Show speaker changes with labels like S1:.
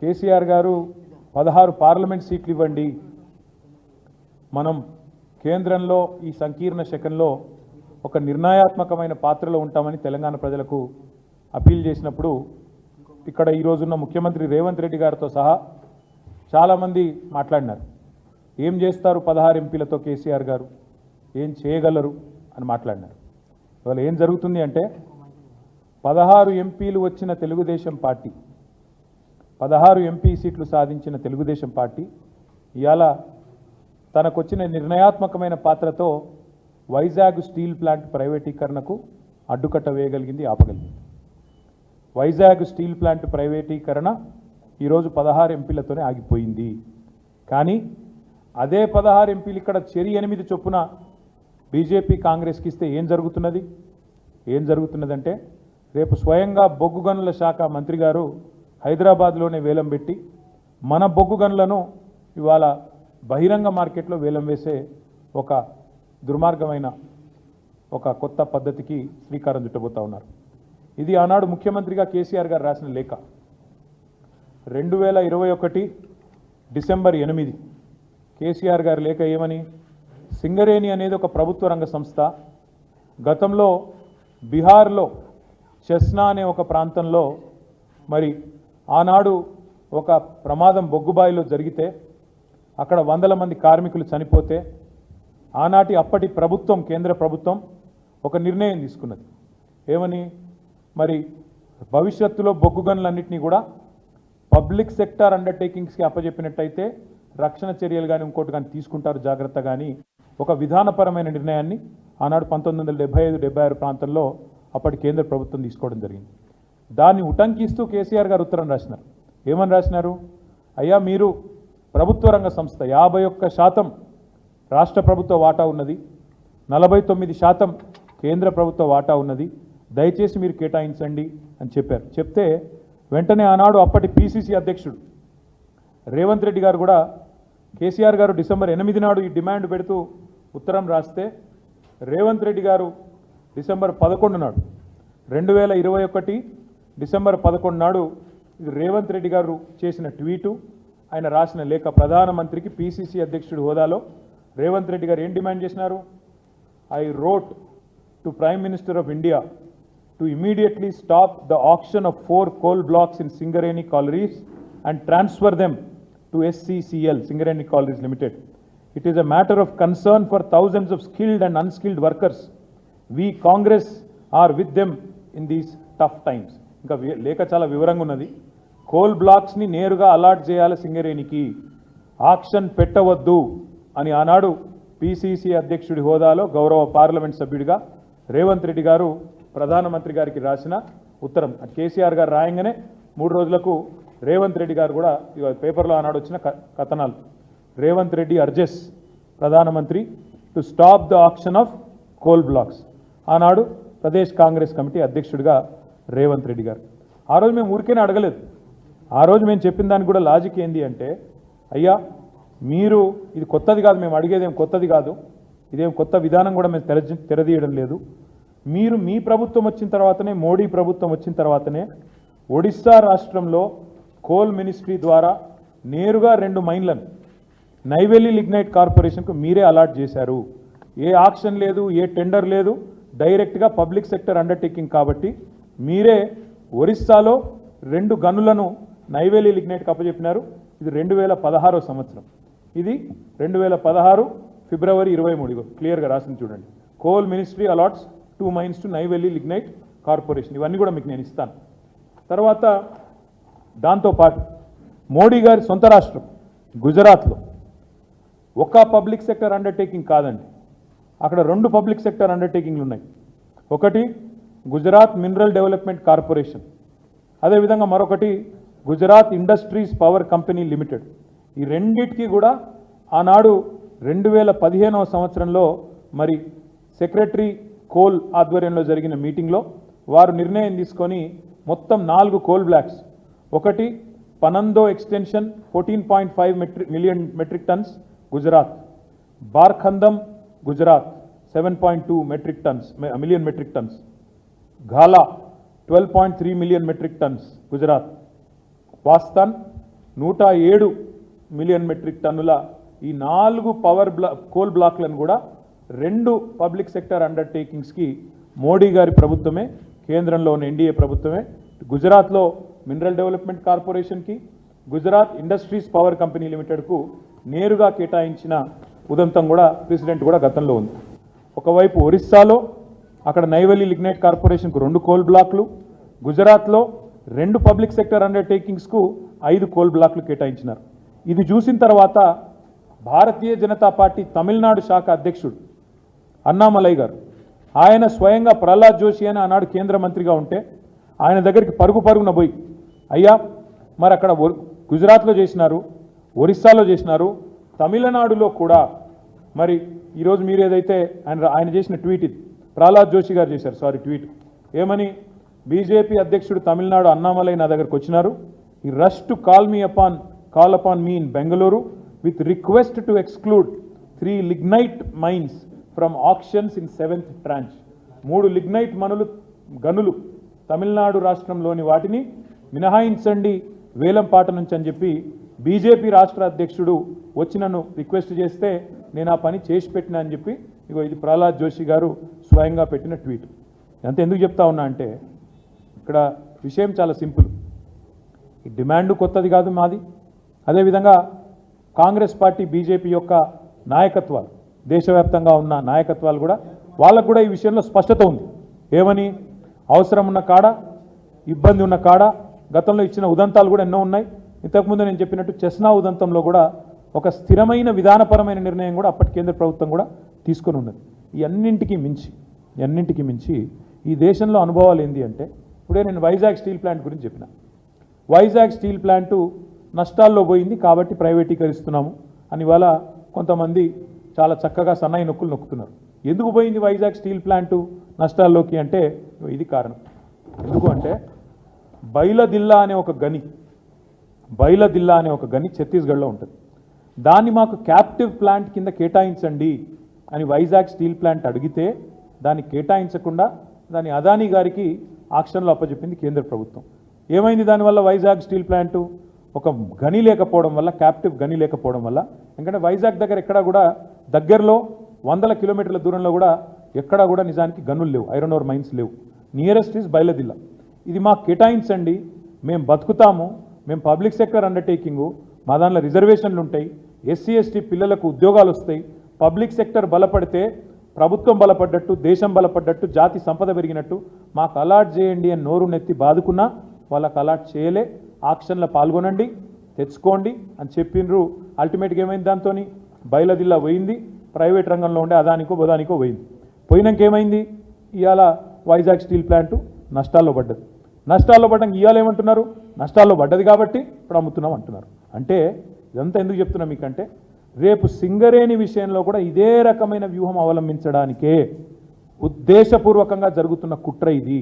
S1: కేసీఆర్ గారు పదహారు పార్లమెంట్ సీట్లు ఇవ్వండి. మనం కేంద్రంలో ఈ సంకీర్ణ శకంలో ఒక నిర్ణయాత్మకమైన పాత్రలో ఉంటామని తెలంగాణ ప్రజలకు అప్పీల్ చేసినప్పుడు ఇక్కడ ఈ రోజున్న ముఖ్యమంత్రి రేవంత్ రెడ్డి గారితో సహా చాలామంది మాట్లాడినారు. ఏం చేస్తారు పదహారు ఎంపీలతో కేసీఆర్ గారు? ఏం చేయగలరు? అని మాట్లాడినారు. ఇవాళ ఏం జరుగుతుంది అంటే పదహారు ఎంపీలు వచ్చిన తెలుగుదేశం పార్టీ పదహారు ఎంపీ సీట్లు సాధించిన తెలుగుదేశం పార్టీ ఇవాళ తనకొచ్చిన నిర్ణయాత్మకమైన పాత్రతో వైజాగ్ స్టీల్ ప్లాంట్ ప్రైవేటీకరణకు అడ్డుకట్ట వేయగలిగింది ఆపగలిగింది. వైజాగ్ స్టీల్ ప్లాంట్ ప్రైవేటీకరణ ఈరోజు పదహారు ఎంపీలతోనే ఆగిపోయింది. కానీ అదే పదహారు ఎంపీలు ఇక్కడ చెరి ఎనిమిది చొప్పున బీజేపీ కాంగ్రెస్కి ఇస్తే ఏం జరుగుతున్నది? ఏం జరుగుతున్నదంటే రేపు స్వయంగా బొగ్గు గనుల శాఖ మంత్రి గారు హైదరాబాద్లోనే వేలం పెట్టి మన బొగ్గు గన్లను ఇవాళ బహిరంగ మార్కెట్లో వేలం వేసే ఒక దుర్మార్గమైన ఒక కొత్త పద్ధతికి శ్రీకారం చుట్టబోతా ఉన్నారు. ఇది ఆనాడు ముఖ్యమంత్రిగా కేసీఆర్ గారు రాసిన లేఖ. రెండు వేల ఇరవై ఒకటి డిసెంబర్ ఎనిమిది కేసీఆర్ గారి లేఖ ఏమని? సింగరేణి అనేది ఒక ప్రభుత్వ రంగ సంస్థ. గతంలో బీహార్లో చెస్నా అనే ఒక ప్రాంతంలో మరి ఆనాడు ఒక ప్రమాదం బొగ్గుబాయిలో జరిగితే అక్కడ వందల మంది కార్మికులు చనిపోతే ఆనాటి అప్పటి ప్రభుత్వం కేంద్ర ప్రభుత్వం ఒక నిర్ణయం తీసుకున్నది. ఏమని? మరి భవిష్యత్తులో బొగ్గు గనులన్నింటినీ కూడా పబ్లిక్ సెక్టార్ అండర్టేకింగ్స్కి అప్పజెప్పినట్టయితే రక్షణ చర్యలు కానీ ఇంకోటి కానీ తీసుకుంటారు జాగ్రత్త కానీ ఒక విధానపరమైన నిర్ణయాన్ని ఆనాడు పంతొమ్మిది వందల డెబ్బై ఐదు డెబ్బై ఆరు ప్రాంతంలో అప్పటి కేంద్ర ప్రభుత్వం తీసుకోవడం జరిగింది. దాన్ని ఉటంకిస్తూ కేసీఆర్ గారు ఉత్తరం రాసినారు. ఏమని రాసినారు? అయ్యా మీరు ప్రభుత్వ రంగ సంస్థ యాభై ఒక్క శాతం రాష్ట్ర ప్రభుత్వ వాటా ఉన్నది నలభై తొమ్మిది శాతం కేంద్ర ప్రభుత్వ వాటా ఉన్నది దయచేసి మీరు కేటాయించండి అని చెప్పారు. చెప్తే వెంటనే ఆనాడు అప్పటి పిసిసి అధ్యక్షుడు రేవంత్ రెడ్డి గారు కూడా కేసీఆర్ గారు డిసెంబర్ ఎనిమిది నాడు ఈ డిమాండ్ పెడుతూ ఉత్తరం రాస్తే రేవంత్ రెడ్డి గారు డిసెంబర్ పదకొండు నాడు రెండు వేల ఇరవై ఒకటి డిసెంబర్ పదకొండు నాడు రేవంత్ రెడ్డి గారు చేసిన ట్వీటు. ఆయన రాసిన లేఖ ప్రధానమంత్రికి పీసీసీ అధ్యక్షుడు హోదాలో రేవంత్ రెడ్డి గారు ఏం డిమాండ్ చేసినారు? I wrote to prime minister of India to immediately stop the auction of four coal blocks in Singareni collieries and transfer them to SCCL Singareni collieries limited it is a matter of concern for thousands of skilled and unskilled workers we Congress are with them in these tough times ఇంకా లేఖ చాలా వివరంగా ఉన్నది coal బ్లాక్స్ని నేరుగా allot చేయాలి సింగరేణికి. Auction పెట్టవద్దు అని ఆనాడు పిసిసి అధ్యక్షుడి హోదాలో గౌరవ పార్లమెంట్ సభ్యుడిగా రేవంత్ రెడ్డి గారు ప్రధానమంత్రి గారికి రాసిన ఉత్తరం. కేసీఆర్ గారు రాయంగానే మూడు రోజులకు రేవంత్ రెడ్డి గారు కూడా పేపర్లో ఆనాడు వచ్చిన క- కథనాలు. రేవంత్ రెడ్డి అర్జెస్ ప్రధానమంత్రి to stop the auction of coal blocks. ఆనాడు ప్రదేశ్ కాంగ్రెస్ కమిటీ అధ్యక్షుడిగా రేవంత్ రెడ్డి గారు. ఆ రోజు మేము ఊరికేనే అడగలేదు. ఆ రోజు మేము చెప్పిన దానికి కూడా లాజిక్ ఏంది అంటే అయ్యా మీరు ఇది కొత్తది కాదు మేము అడిగేదేం కొత్తది కాదు ఇదేం కొత్త విధానం కూడా మేము తెర తెరదీయడం లేదు. మీరు మీ ప్రభుత్వం వచ్చిన తర్వాతనే మోడీ ప్రభుత్వం వచ్చిన తర్వాతనే ఒడిస్సా రాష్ట్రంలో కోల్ మినిస్ట్రీ ద్వారా నేరుగా రెండు మైన్లను నైవేలి లిగ్నైట్ కార్పొరేషన్కు మీరే అలాట్ చేశారు. ఏ ఆక్షన్ లేదు ఏ టెండర్ లేదు డైరెక్ట్గా పబ్లిక్ సెక్టర్ అండర్టేకింగ్ కాబట్టి మీరే ఒరిస్సాలో రెండు గనులను నైవేలి లిగ్నైట్కి అప్పచెప్పినారు. ఇది రెండు వేల పదహారో సంవత్సరం. ఇది రెండు వేల పదహారు ఫిబ్రవరి ఇరవై మూడు. క్లియర్గా రాసింది చూడండి. Coal ministry allots two mines to Neyveli lignite corporation. ఇవన్నీ కూడా మీకు నేను ఇస్తాను. తర్వాత దాంతోపాటు మోడీ గారి సొంత రాష్ట్రం గుజరాత్లో. ఒక పబ్లిక్ సెక్టర్ అండర్టేకింగ్ కాదండి. అక్కడ రెండు పబ్లిక్ సెక్టర్ అండర్టేకింగ్లు ఉన్నాయి. ఒకటి గుజరాత్ మినరల్ డెవలప్మెంట్ కార్పొరేషన్. అదేవిధంగా మరొకటి Gujarat industries power company limited. ఈ రెండిటికి కూడా ఆనాడు రెండు వేల పదిహేనవ సంవత్సరంలో మరి సెక్రటరీ కోల్ ఆధ్వర్యంలో జరిగిన మీటింగ్లో వారు నిర్ణయం తీసుకొని మొత్తం నాలుగు కోల్ బ్లాక్స్. ఒకటి Panandhro extension fourteen point five metric million metric tons Gujarat. బార్ఖందం Gujarat seven point two metric tons million metric tons. ఘాలా twelve point three million metric tons Gujarat. పాస్తాన్ నూట ఏడు మిలియన్ మెట్రిక్ టన్నుల ఈ నాలుగు పవర్ బ్లా coal బ్లాక్లను కూడా రెండు public sector అండర్టేకింగ్స్కి Modi గారి ప్రభుత్వమే కేంద్రంలో ఉన్న ఎన్డీఏ ప్రభుత్వమే. గుజరాత్లో మినరల్ డెవలప్మెంట్ కార్పొరేషన్కి గుజరాత్ ఇండస్ట్రీస్ పవర్ కంపెనీ లిమిటెడ్కు నేరుగా కేటాయించిన ఉదంతం కూడా ప్రెసిడెంట్ కూడా గతంలో ఉంది. ఒకవైపు ఒరిస్సాలో అక్కడ నైవలి లిగ్నైట్ కార్పొరేషన్కు రెండు కోల్ బ్లాక్లు గుజరాత్లో రెండు పబ్లిక్ సెక్టర్ అండర్టేకింగ్స్కు ఐదు కోల్ బ్లాక్లు కేటాయించినారు. ఇది చూసిన తర్వాత భారతీయ జనతా పార్టీ తమిళనాడు శాఖ అధ్యక్షుడు అన్నామలై గారు ఆయన స్వయంగా ప్రహ్లాద్ జోషి అని ఆనాడు కేంద్ర మంత్రిగా ఉంటే ఆయన దగ్గరికి పరుగు పరుగున పోయి అయ్యా మరి అక్కడ గుజరాత్లో చేసినారు ఒరిస్సాలో చేసినారు తమిళనాడులో కూడా మరి ఈరోజు మీరు ఏదైతే ఆయన ఆయన చేసిన ట్వీట్ ఇది ప్రహ్లాద్ జోషి గారు చేశారు. Sorry tweet. ఏమని? బీజేపీ అధ్యక్షుడు తమిళనాడు అన్నామలై నా దగ్గరకు వచ్చినారు. ఈ rush to call me upon call upon me in Bengaluru with request to exclude three lignite mines from auctions in seventh tranche. మూడు లిగ్నైట్ మనులు గనులు తమిళనాడు రాష్ట్రంలోని వాటిని మినహాయించండి వేలంపాట నుంచి అని చెప్పి బీజేపీ రాష్ట్ర అధ్యక్షుడు వచ్చి నన్ను రిక్వెస్ట్ చేస్తే నేను ఆ పని చేసి పెట్టినా అని చెప్పి ఇగో ఇది ప్రహ్లాద్ జోషి గారు స్వయంగా పెట్టిన ట్వీట్. ఎంత ఎందుకు చెప్తా ఉన్నా అంటే ఇక్కడ విషయం చాలా సింపుల్. ఈ డిమాండ్ కొత్తది కాదు మాది. అదేవిధంగా కాంగ్రెస్ పార్టీ బీజేపీ యొక్క నాయకత్వాలు దేశవ్యాప్తంగా ఉన్న నాయకత్వాలు కూడా వాళ్ళకు కూడా ఈ విషయంలో స్పష్టత ఉంది. ఏమని? అవసరం ఉన్న కాడ ఇబ్బంది ఉన్న కాడ గతంలో ఇచ్చిన ఉదంతాలు కూడా ఎన్నో ఉన్నాయి. ఇంతకుముందు నేను చెప్పినట్టు చెస్నా ఉదంతంలో కూడా ఒక స్థిరమైన విధానపరమైన నిర్ణయం కూడా అప్పటి కేంద్ర ప్రభుత్వం కూడా తీసుకొని ఉన్నది. ఈ మించి అన్నింటికి మించి ఈ దేశంలో అనుభవాలు ఏంటి అంటే ఇప్పుడే నేను వైజాగ్ స్టీల్ ప్లాంట్ గురించి చెప్పిన. వైజాగ్ స్టీల్ ప్లాంటు నష్టాల్లో పోయింది కాబట్టి ప్రైవేటీకరిస్తున్నాము అని ఇవాళ కొంతమంది చాలా చక్కగా సన్నాయి నొక్కులు నొక్కుతున్నారు. ఎందుకు పోయింది వైజాగ్ స్టీల్ ప్లాంటు నష్టాల్లోకి అంటే ఇది కారణం. ఎందుకు అంటే బైలదిల్లా అనే ఒక గని బైలదిల్లా అనే ఒక గని ఛత్తీస్గఢ్లో ఉంటుంది. దాన్ని మాకు క్యాప్టివ్ ప్లాంట్ కింద కేటాయించండి అని వైజాగ్ స్టీల్ ప్లాంట్ అడిగితే దాన్ని కేటాయించకుండా దాన్ని అదానీ గారికి ఆక్షన్లో అప్పచెప్పింది కేంద్ర ప్రభుత్వం. ఏమైంది దానివల్ల వైజాగ్ స్టీల్ ప్లాంటు? ఒక గని లేకపోవడం వల్ల క్యాప్టివ్ గని లేకపోవడం వల్ల. ఎందుకంటే వైజాగ్ దగ్గర ఎక్కడా కూడా దగ్గరలో వందల కిలోమీటర్ల దూరంలో కూడా ఎక్కడా కూడా నిజానికి గనులు లేవు. ఐరన్ ఓర్ మైన్స్ లేవు. నియరెస్ట్ ఈజ్ బయలదిల్ల ఇది మాకు కేటాయించండి. మేము బతుకుతాము. మేము పబ్లిక్ సెక్టర్ అండర్టేకింగు మా దాంట్లో రిజర్వేషన్లు ఉంటాయి. ఎస్సీ ఎస్టీ పిల్లలకు ఉద్యోగాలు వస్తాయి. పబ్లిక్ సెక్టర్ బలపడితే ప్రభుత్వం బలపడ్డట్టు దేశం బలపడ్డట్టు జాతి సంపద పెరిగినట్టు మాకు అలాట్ చేయండి అని నోరు నెత్తి బాదుకున్నా వాళ్ళకు అలాట్ చేయలే. ఆక్షన్లో పాల్గొనండి తెచ్చుకోండి అని చెప్పిండ్రు అల్టిమేట్గా ఏమైంది దాంతో బయలదిల్లా పోయింది. ప్రైవేట్ రంగంలో ఉండే అదానికో బదానికో పోయింది. పోయినాక ఏమైంది? ఇవాళ వైజాగ్ స్టీల్ ప్లాంటు నష్టాల్లో పడ్డది. నష్టాల్లో పడ్డానికి ఇవాళ ఏమంటున్నారు? నష్టాల్లో పడ్డది కాబట్టి ఇప్పుడు అమ్ముతున్నాం అంటున్నారు. అంటే ఇదంతా ఎందుకు చెప్తున్నా మీకంటే రేపు సింగరేణి విషయంలో కూడా ఇదే రకమైన వ్యూహం అవలంబించడానికే ఉద్దేశపూర్వకంగా జరుగుతున్న కుట్ర ఇది.